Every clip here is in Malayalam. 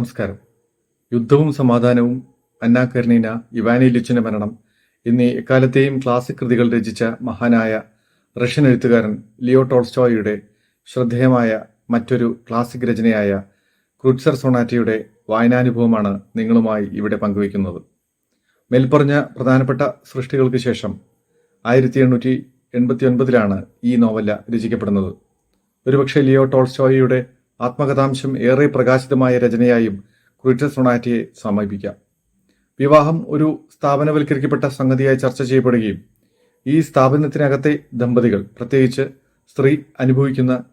നമസ്കാരം. യുദ്ധവും സമാധാനവും അന്നാ കരണീന ഇവാനി ലിച്ചിന്റെ മരണം എന്നീ എക്കാലത്തെയും ക്ലാസിക് കൃതികൾ രചിച്ച മഹാനായ റഷ്യൻ എഴുത്തുകാരൻ ലിയോ ടോൾസ്റ്റോയുടെ ശ്രദ്ധേയമായ മറ്റൊരു ക്ലാസിക് രചനയായ ക്രുട്സർ സൊണാറ്റയുടെ വായനാനുഭവമാണ് നിങ്ങളുമായി ഇവിടെ പങ്കുവയ്ക്കുന്നത്. മേൽപ്പറഞ്ഞ പ്രധാനപ്പെട്ട സൃഷ്ടികൾക്ക് ശേഷം ആയിരത്തി എണ്ണൂറ്റി എൺപത്തി ഒൻപതിലാണ് ഈ നോവല രചിക്കപ്പെടുന്നത്. ഒരുപക്ഷെ ലിയോ ടോൾസ്റ്റോയുടെ ആത്മകഥാംശം ഏറെ പ്രകാശിതമായ രചനയായും ക്രുറ്റർ സൊണാറ്റയെ സമീപിക്കാം. വിവാഹം ഒരു സ്ഥാപനവൽക്കരിക്കപ്പെട്ട സംഗതിയായി ചർച്ച ചെയ്യപ്പെടുകയും ഈ സ്ഥാപനത്തിനകത്തെ ദമ്പതികൾ പ്രത്യേകിച്ച് സ്ത്രീ അനുഭവിക്കുന്ന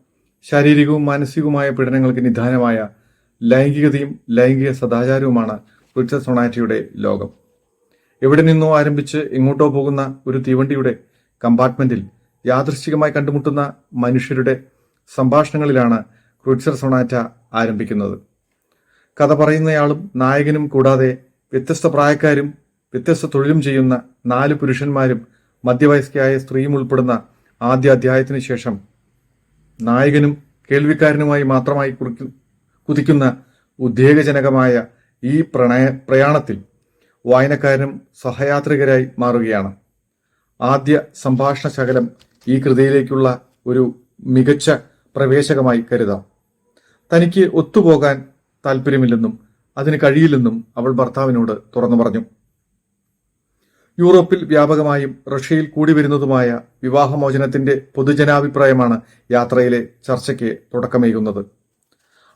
ശാരീരികവും മാനസികവുമായ പീഡനങ്ങൾക്ക് നിദാനമായ ലൈംഗികതയും ലൈംഗിക സദാചാരവുമാണ് ക്രുറ്റർ സൊണാറ്റയുടെ ലോകം. എവിടെ നിന്നോ ആരംഭിച്ച് എങ്ങോട്ടോ പോകുന്ന ഒരു തീവണ്ടിയുടെ കമ്പാർട്ട്മെന്റിൽ യാദൃശ്ചികമായി കണ്ടുമുട്ടുന്ന മനുഷ്യരുടെ സംഭാഷണങ്ങളിലാണ് ക്രുറ്റ്സർ സൊണാറ്റ ആരംഭിക്കുന്നത്. കഥ പറയുന്നയാളും നായകനും കൂടാതെ വ്യത്യസ്ത പ്രായക്കാരും വ്യത്യസ്ത തൊഴിലും ചെയ്യുന്ന നാല് പുരുഷന്മാരും മധ്യവയസ്കയായ സ്ത്രീയും ഉൾപ്പെടുന്ന ആദ്യ അധ്യായത്തിന് ശേഷം നായകനും കേൾവിക്കാരനുമായി മാത്രമായി കുതിക്കുന്ന ഉദ്വേഗജനകമായ ഈ പ്രണയ പ്രയാണത്തിൽ വായനക്കാരനും സഹയാത്രികരായി മാറുകയാണ്. ആദ്യ സംഭാഷണ ശകലം ഈ കൃതിയിലേക്കുള്ള ഒരു മികച്ച പ്രവേശകമായി കരുതാം. തനിക്ക് ഒത്തുപോകാൻ താല്പര്യമില്ലെന്നും അതിന് കഴിയില്ലെന്നും അവൾ ഭർത്താവിനോട് തുറന്നു പറഞ്ഞു. യൂറോപ്പിൽ വ്യാപകമായും റഷ്യയിൽ കൂടി വരുന്നതുമായ വിവാഹമോചനത്തിന്റെ പൊതുജനാഭിപ്രായമാണ് യാത്രയിലെ ചർച്ചയ്ക്ക് തുടക്കമേകുന്നത്.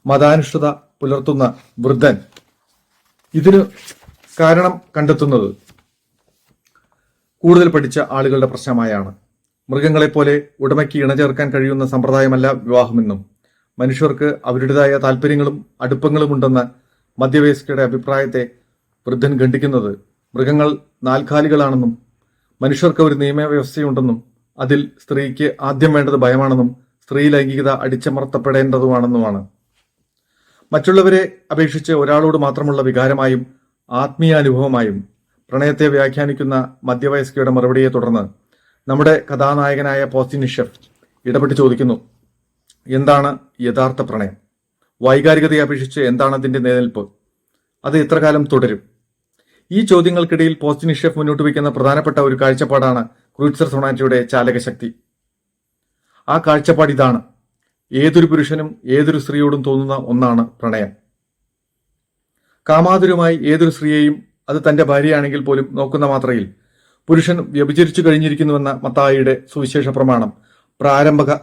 മതാനുഷ്ഠത പുലർത്തുന്ന വൃദ്ധൻ ഇതിന് കാരണം കണ്ടെത്തുന്നത് കൂടുതൽ പഠിച്ച ആളുകളുടെ പ്രശ്നമായാണ്. മൃഗങ്ങളെപ്പോലെ ഉടമയ്ക്ക് ഇണചേർക്കാൻ കഴിയുന്ന സമ്പ്രദായമല്ല വിവാഹമെന്നും മനുഷ്യർക്ക് അവരുടേതായ താല്പര്യങ്ങളും അടുപ്പങ്ങളും ഉണ്ടെന്ന മധ്യവയസ്കയുടെ അഭിപ്രായത്തെ വൃദ്ധൻ ഖണ്ഡിക്കുന്നത് മൃഗങ്ങൾ നാൽക്കാലികളാണെന്നും മനുഷ്യർക്ക് ഒരു നിയമവ്യവസ്ഥയുണ്ടെന്നും അതിൽ സ്ത്രീക്ക് ആദ്യം വേണ്ടത് ഭയമാണെന്നും സ്ത്രീ ലൈംഗികത അടിച്ചമർത്തപ്പെടേണ്ടതുമാണെന്നുമാണ്. മറ്റുള്ളവരെ അപേക്ഷിച്ച് ഒരാളോട് മാത്രമുള്ള വികാരമായും ആത്മീയാനുഭവമായും പ്രണയത്തെ വ്യാഖ്യാനിക്കുന്ന മധ്യവയസ്കയുടെ മറുപടിയെ തുടർന്ന് നമ്മുടെ കഥാനായകനായ പോസ്റ്റിനിഷഫ് ഇടപെട്ട് ചോദിക്കുന്നു എന്താണ് യഥാർത്ഥ പ്രണയം? വൈകാരികതയെ അപേക്ഷിച്ച് എന്താണ് അതിന്റെ നിലനിൽപ്പ്? അത് എത്ര കാലം തുടരും? ഈ ചോദ്യങ്ങൾക്കിടയിൽ പോസ്റ്റിനിഷഫ് മുന്നോട്ട് വയ്ക്കുന്ന പ്രധാനപ്പെട്ട ഒരു കാഴ്ചപ്പാടാണ് ക്രൂറ്റ്സർ സൊണാറ്റയുടെ ചാലകശക്തി. ആ കാഴ്ചപ്പാട് ഇതാണ്. ഏതൊരു പുരുഷനും ഏതൊരു സ്ത്രീയോടും തോന്നുന്ന ഒന്നാണ് പ്രണയം. കാമാതുരമായി ഏതൊരു സ്ത്രീയെയും അത് തന്റെ ഭാര്യയാണെങ്കിൽ പോലും നോക്കുന്ന മാത്രയിൽ പുരുഷൻ വ്യഭിചരിച്ചു കഴിഞ്ഞിരിക്കുന്നുവെന്ന മത്തായിയുടെ സുവിശേഷ പ്രമാണം പ്രാരംഭക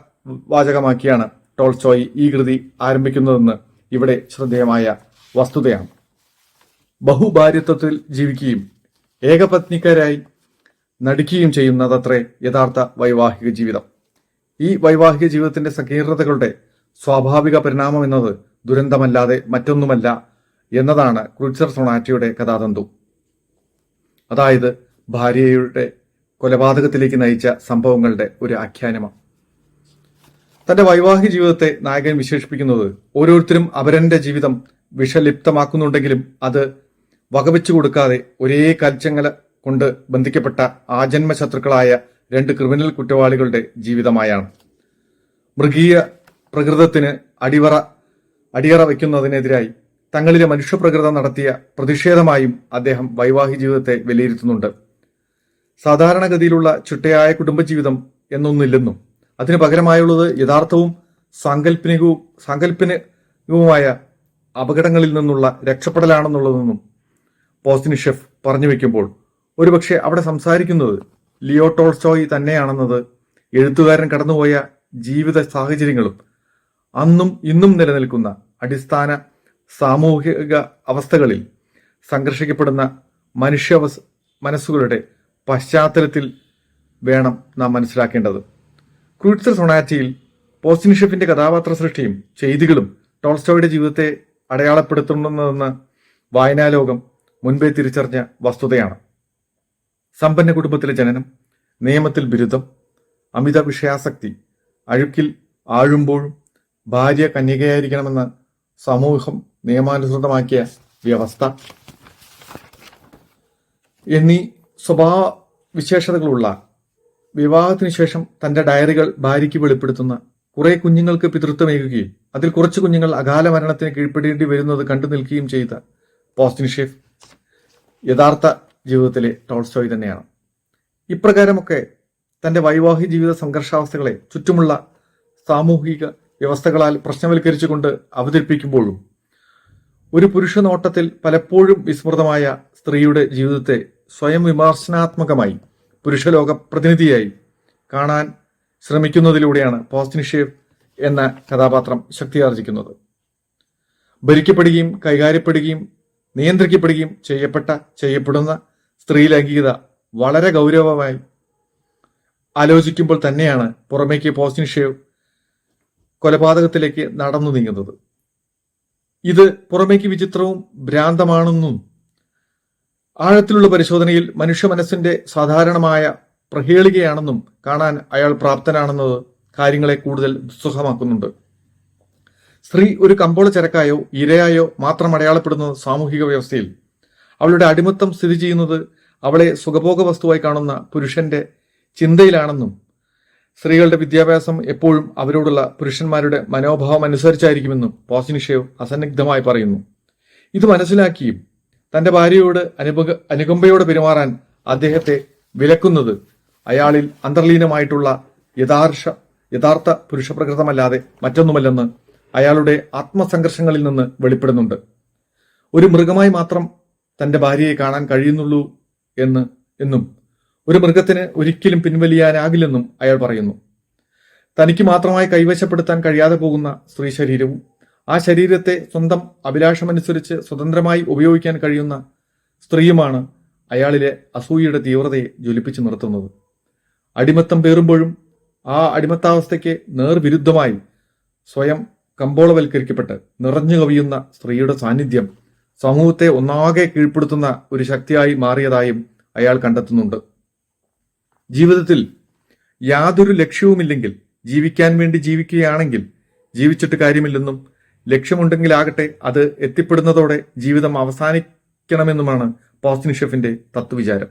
വാചകമാക്കിയാണ് ടോൾസ്റ്റോയി ഈ കൃതി ആരംഭിക്കുന്നതെന്ന് ഇവിടെ ശ്രദ്ധേയമായ വസ്തുതയാണ്. ബഹുഭാര്യത്വത്തിൽ ജീവിക്കുകയും ഏകപത്നിക്കാരായി നടിക്കുകയും ചെയ്യുന്നതത്രേ യഥാർത്ഥ വൈവാഹിക ജീവിതം. ഈ വൈവാഹിക ജീവിതത്തിന്റെ സങ്കീർണതകളുടെ സ്വാഭാവിക പരിണാമം എന്നത് ദുരന്തമല്ലാതെ മറ്റൊന്നുമല്ല എന്നതാണ് ക്രൂച്ചർ സൊണാറ്റയുടെ കഥാതന്തു. അതായത് ഭാര്യയുടെ കൊലപാതകത്തിലേക്ക് നയിച്ച സംഭവങ്ങളുടെ ഒരു ആഖ്യാനമാണ്. തന്റെ വൈവാഹിക ജീവിതത്തെ നായകൻ വിശേഷിപ്പിക്കുന്നത് ഓരോരുത്തരും അവരന്റെ ജീവിതം വിഷലിപ്തമാക്കുന്നുണ്ടെങ്കിലും അത് വകവെച്ചു കൊടുക്കാതെ ഒരേ കൽച്ചങ്ങല കൊണ്ട് ബന്ധിക്കപ്പെട്ട ആജന്മ ശത്രുക്കളായ രണ്ട് ക്രിമിനൽ കുറ്റവാളികളുടെ ജീവിതമായാണ്. മൃഗീയ പ്രകൃതത്തിന് അടിവറ അടിയറ വയ്ക്കുന്നതിനെതിരായി തങ്ങളിലെ മനുഷ്യപ്രകൃതം നടത്തിയ പ്രതിഷേധമായും അദ്ദേഹം വൈവാഹിക ജീവിതത്തെ വിലയിരുത്തുന്നുണ്ട്. സാധാരണഗതിയിലുള്ള ചിട്ടയായ കുടുംബജീവിതം എന്നൊന്നില്ലെന്നും അതിന് പകരമായുള്ളത് യഥാർത്ഥവും സാങ്കല്പനികവും സാങ്കല്പനികവുമായ അപകടങ്ങളിൽ നിന്നുള്ള രക്ഷപ്പെടലാണെന്നുള്ളതെന്നും പോസ്റ്റിനിഷെഫ് പറഞ്ഞു വെക്കുമ്പോൾ ഒരുപക്ഷെ അവിടെ സംസാരിക്കുന്നത് ലിയോ ടോൾസ്റ്റോയി തന്നെയാണെന്നത് എഴുത്തുകാരൻ കടന്നുപോയ ജീവിത സാഹചര്യങ്ങളും അന്നും ഇന്നും നിലനിൽക്കുന്ന അടിസ്ഥാന സാമൂഹിക അവസ്ഥകളിൽ സംഘർഷിക്കപ്പെടുന്ന മനുഷ്യ മനസ്സുകളുടെ പശ്ചാത്തലത്തിൽ വേണം നാം മനസ്സിലാക്കേണ്ടത്. ക്രൂട്സർ സൊണാറ്റിയിൽ പോസ്റ്റിനിഷഫിന്റെ കഥാപാത്ര സൃഷ്ടിയും ചെയ്തികളും ടോൾസ്റ്റോയുടെ ജീവിതത്തെ അടയാളപ്പെടുത്തുന്നതെന്ന് വായനാലോകം മുൻപേ തിരിച്ചറിഞ്ഞ വസ്തുതയാണ്. സമ്പന്ന കുടുംബത്തിലെ ജനനം നിയമത്തിൽ ബിരുദം അമിത വിഷയാസക്തി അഴുക്കിൽ ആഴുമ്പോഴും ഭാര്യ കന്യകയായിരിക്കണമെന്ന് സമൂഹം നിയമാനുസൃതമാക്കിയ വ്യവസ്ഥ എന്നീ സ്വഭാവ വിശേഷതകളുള്ള വിവാഹത്തിനു ശേഷം തന്റെ ഡയറികൾ ഭാര്യയ്ക്ക് വെളിപ്പെടുത്തുന്ന കുറെ കുഞ്ഞുങ്ങൾക്ക് പിതൃത്വമേകുകയും അതിൽ കുറച്ച് കുഞ്ഞുങ്ങൾ അകാല മരണത്തിന് കീഴ്പ്പെടേണ്ടി വരുന്നത് കണ്ടു നിൽക്കുകയും ചെയ്ത പോസ്റ്റിനിഷേഫ് യഥാർത്ഥ ജീവിതത്തിലെ ടോൾസ്റ്റോയ് തന്നെയാണ്. ഇപ്രകാരമൊക്കെ തന്റെ വൈവാഹിക ജീവിത സംഘർഷാവസ്ഥകളെ ചുറ്റുമുള്ള സാമൂഹിക വ്യവസ്ഥകളാൽ പ്രശ്നവൽക്കരിച്ചുകൊണ്ട് അവതരിപ്പിക്കുമ്പോഴും ഒരു പുരുഷ നോട്ടത്തിൽ പലപ്പോഴും വിസ്മൃതമായ സ്ത്രീയുടെ ജീവിതത്തെ സ്വയം വിമർശനാത്മകമായി പുരുഷലോക പ്രതിനിധിയായി കാണാൻ ശ്രമിക്കുന്നതിലൂടെയാണ് പോസ്റ്റിനിഷേവ് എന്ന കഥാപാത്രം ശക്തിയാർജിക്കുന്നത്. ഭരിക്കപ്പെടുകയും കൈകാര്യപ്പെടുകയും നിയന്ത്രിക്കപ്പെടുകയും ചെയ്യപ്പെട്ട ചെയ്യപ്പെടുന്ന സ്ത്രീ ലൈംഗികത വളരെ ഗൗരവമായി ആലോചിക്കുമ്പോൾ തന്നെയാണ് പുറമേക്ക് പോസ്റ്റിനിഷേവ് കൊലപാതകത്തിലേക്ക് നടന്നു നീങ്ങുന്നത്. ഇത് പുറമേക്ക് വിചിത്രവും ഭ്രാന്തമാണെന്നും ആഴത്തിലുള്ള പരിശോധനയിൽ മനുഷ്യ മനസ്സിന്റെ സാധാരണമായ പ്രഹേളികയാണെന്നും കാണാൻ അയാൾ പ്രാപ്തനാണെന്നത് കാര്യങ്ങളെ കൂടുതൽ ദുസ്സുഖമാക്കുന്നുണ്ട് സ്ത്രീ ഒരു കമ്പോള ചരക്കായോ ഇരയായോ മാത്രം അടയാളപ്പെടുന്നത് സാമൂഹിക വ്യവസ്ഥയിൽ. അവളുടെ അടിമത്തം സ്ഥിതി ചെയ്യുന്നത് അവളെ സുഖഭോഗ വസ്തുവായി കാണുന്ന പുരുഷന്റെ ചിന്തയിലാണെന്നും സ്ത്രീകളുടെ വിദ്യാഭ്യാസം എപ്പോഴും അവരോടുള്ള പുരുഷന്മാരുടെ മനോഭാവം അനുസരിച്ചായിരിക്കുമെന്നും പോസിനിഷേവ് അസന്നിഗ്ധമായി പറയുന്നു. ഇത് മനസ്സിലാക്കിയും തന്റെ ഭാര്യയോട് അനുപക അനുകമ്പയോടെ പെരുമാറാൻ അദ്ദേഹത്തെ വിലക്കുന്നത് അയാളിൽ അന്തർലീനമായിട്ടുള്ള യഥാർഷ യഥാർത്ഥ പുരുഷപ്രകൃതമല്ലാതെ മറ്റൊന്നുമല്ലെന്ന് അയാളുടെ ആത്മസംഘർഷങ്ങളിൽ നിന്ന് വെളിപ്പെടുന്നുണ്ട്. ഒരു മൃഗമായി മാത്രം തന്റെ ഭാര്യയെ കാണാൻ കഴിയുന്നുള്ളൂ എന്ന് എന്നും ഒരു മൃഗത്തിന് ഒരിക്കലും പിൻവലിയാനാകില്ലെന്നും അയാൾ പറയുന്നു. തനിക്ക് മാത്രമായി കൈവശപ്പെടുത്താൻ കഴിയാതെ പോകുന്ന സ്ത്രീ ശരീരവും ആ ശരീരത്തെ സ്വന്തം അഭിലാഷമനുസരിച്ച് സ്വതന്ത്രമായി ഉപയോഗിക്കാൻ കഴിയുന്ന സ്ത്രീയുമാണ് അയാളിലെ അസൂയയുടെ തീവ്രതയെ ജ്വലിപ്പിച്ചു നിർത്തുന്നത്. അടിമത്തം പേറുമ്പോഴും ആ അടിമത്താവസ്ഥയ്ക്ക് നേർവിരുദ്ധമായി സ്വയം കമ്പോളവൽക്കരിക്കപ്പെട്ട് നിറഞ്ഞു കവിയുന്ന സ്ത്രീയുടെ സാന്നിധ്യം സമൂഹത്തെ ഒന്നാകെ കീഴ്പ്പെടുത്തുന്ന ഒരു ശക്തിയായി മാറിയതായും അയാൾ കണ്ടെത്തുന്നുണ്ട്. ജീവിതത്തിൽ യാതൊരു ലക്ഷ്യവുമില്ലെങ്കിൽ ജീവിക്കാൻ വേണ്ടി ജീവിക്കുകയാണെങ്കിൽ ജീവിച്ചിട്ട് കാര്യമില്ലെന്നും ലക്ഷ്യമുണ്ടെങ്കിലാകട്ടെ അത് എത്തിപ്പെടുന്നതോടെ ജീവിതം അവസാനിക്കണമെന്നുമാണ് പോസ്റ്റിനിഷെഫിന്റെ തത്വവിചാരം.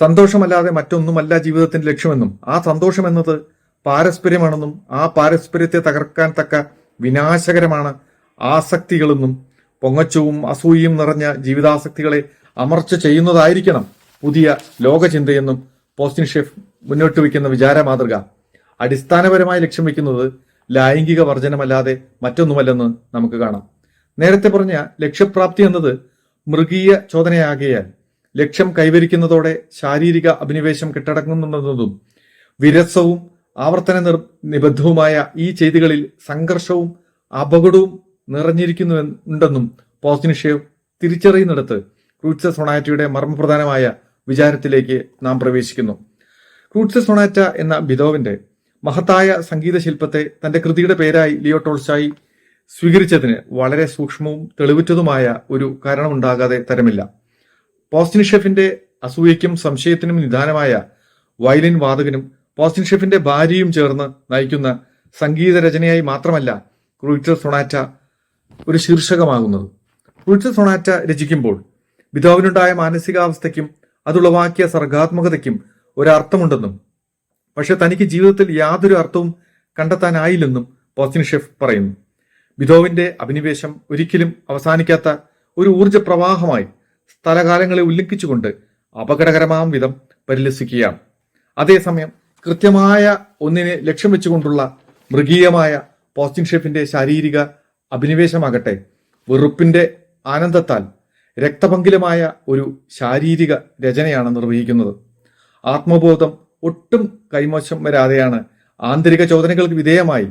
സന്തോഷമല്ലാതെ മറ്റൊന്നുമല്ല ജീവിതത്തിന്റെ ലക്ഷ്യമെന്നും ആ സന്തോഷം എന്നത് പാരസ്പര്യമാണെന്നും ആ പാരസ്പര്യത്തെ തകർക്കാൻ തക്ക വിനാശകരമാണ് ആസക്തികളെന്നും പൊങ്ങച്ചവും അസൂയയും നിറഞ്ഞ ജീവിതാസക്തികളെ അമർച്ച ചെയ്യുന്നതായിരിക്കണം പുതിയ ലോകചിന്തയെന്നും പോസ്റ്റിൻ ഷെഫ് മുന്നോട്ട് വയ്ക്കുന്ന വിചാര മാതൃക അടിസ്ഥാനപരമായി ലക്ഷ്യം വെക്കുന്നത് ലൈംഗിക വർജനമല്ലാതെ മറ്റൊന്നുമല്ലെന്ന് നമുക്ക് കാണാം. നേരത്തെ പറഞ്ഞ ലക്ഷ്യപ്രാപ്തി എന്നത് മൃഗീയ ചോദനയാകിയാൽ ലക്ഷ്യം കൈവരിക്കുന്നതോടെ ശാരീരിക അഭിനിവേശം കെട്ടടങ്ങുന്നതും വിരസവും ആവർത്തന നിർ നിബദ്ധവുമായ ഈ ചെയ്തികളിൽ സംഘർഷവും അപകടവും നിറഞ്ഞിരിക്കുന്നുണ്ടെന്നും പോസ്റ്റിനിഷേവ് തിരിച്ചറിയുന്നിടത്ത് ക്രൂട്സ സൊണാറ്റയുടെ മർമ്മപ്രധാനമായ വിചാരത്തിലേക്ക് നാം പ്രവേശിക്കുന്നു. ക്രൂട്സ സൊണാറ്റ എന്ന ബിദോവിന്റെ മഹത്തായ സംഗീത ശില്പത്തെ തന്റെ കൃതിയുടെ പേരായി ലിയോ ടോൾസായി സ്വീകരിച്ചതിന് വളരെ സൂക്ഷ്മവും തെളിവുറ്റതുമായ ഒരു കാരണമുണ്ടാകാതെ തരമില്ല. പോസ്റ്റിനിഷെഫിന്റെ അസൂയയ്ക്കും സംശയത്തിനും നിദാനമായ വയലിൻ വാദകനും പോസ്റ്റിനിഷെഫിന്റെ ഭാര്യയും ചേർന്ന് നയിക്കുന്ന സംഗീത രചനയായി മാത്രമല്ല ക്രൂയിറ്റർ സൊണാറ്റ ഒരു ശീർഷകമാകുന്നത്. ക്രൂയിറ്റർ സൊണാറ്റ രചിക്കുമ്പോൾ പിതാവിനുണ്ടായ മാനസികാവസ്ഥയ്ക്കും അതുളവാക്കിയ സർഗാത്മകതയ്ക്കും ഒരർത്ഥമുണ്ടെന്നും പക്ഷെ തനിക്ക് ജീവിതത്തിൽ യാതൊരു അർത്ഥവും കണ്ടെത്താനായില്ലെന്നും പോസ്റ്റിനിഷെഫ് പറയുന്നു. വിധോവിന്റെ അഭിനിവേശം ഒരിക്കലും അവസാനിക്കാത്ത ഒരു ഊർജ പ്രവാഹമായി സ്ഥലകാലങ്ങളെ ഉല്ലംഘിച്ചുകൊണ്ട് അപകടകരമാം വിധം പരിലസിക്കുകയാണ്. അതേസമയം കൃത്യമായ ഒന്നിനെ ലക്ഷ്യം വെച്ചുകൊണ്ടുള്ള മൃഗീയമായ പോസ്റ്റിൻ ഷെഫിന്റെ ശാരീരിക അഭിനിവേശമാകട്ടെ വെറുപ്പിന്റെ ആനന്ദത്താൽ രക്തപങ്കിലമായ ഒരു ശാരീരിക രചനയാണ് നിർവഹിക്കുന്നത്. ആത്മബോധം ഒട്ടും കൈമോശം വരാതെയാണ് ആന്തരിക ചോദനകൾക്ക് വിധേയമായി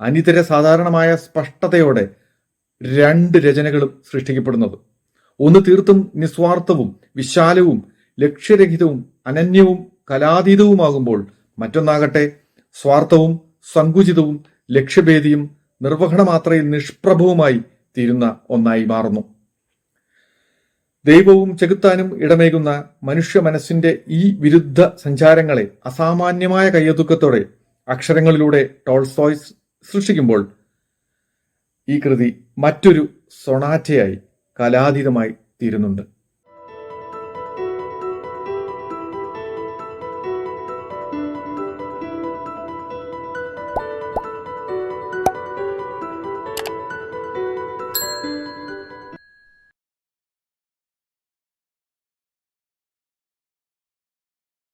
അനിതര സാധാരണമായ സ്പഷ്ടതയോടെ രണ്ട് രചനകളും സൃഷ്ടിക്കപ്പെടുന്നത്. ഒന്ന് തീർത്തും നിസ്വാർത്ഥവും വിശാലവും ലക്ഷ്യരഹിതവും അനന്യവും കലാതീതവുമാകുമ്പോൾ മറ്റൊന്നാകട്ടെ സ്വാർത്ഥവും സങ്കുചിതവും ലക്ഷ്യഭേദിയും നിർവഹണമാത്രയിൽ നിഷ്പ്രഭവുമായി തീരുന്ന ഒന്നായി മാറുന്നു. ദൈവവും ചെകുത്താനും ഇടമേകുന്ന മനുഷ്യ മനസ്സിന്റെ ഈ വിരുദ്ധ സഞ്ചാരങ്ങളെ അസാമാന്യമായ കയ്യൊതുക്കത്തോടെ അക്ഷരങ്ങളിലൂടെ ടോൾസോയ്സ് സൃഷ്ടിക്കുമ്പോൾ ഈ കൃതി മറ്റൊരു സൊണാറ്റയായി കലാതീതമായി തീരുന്നുണ്ട്.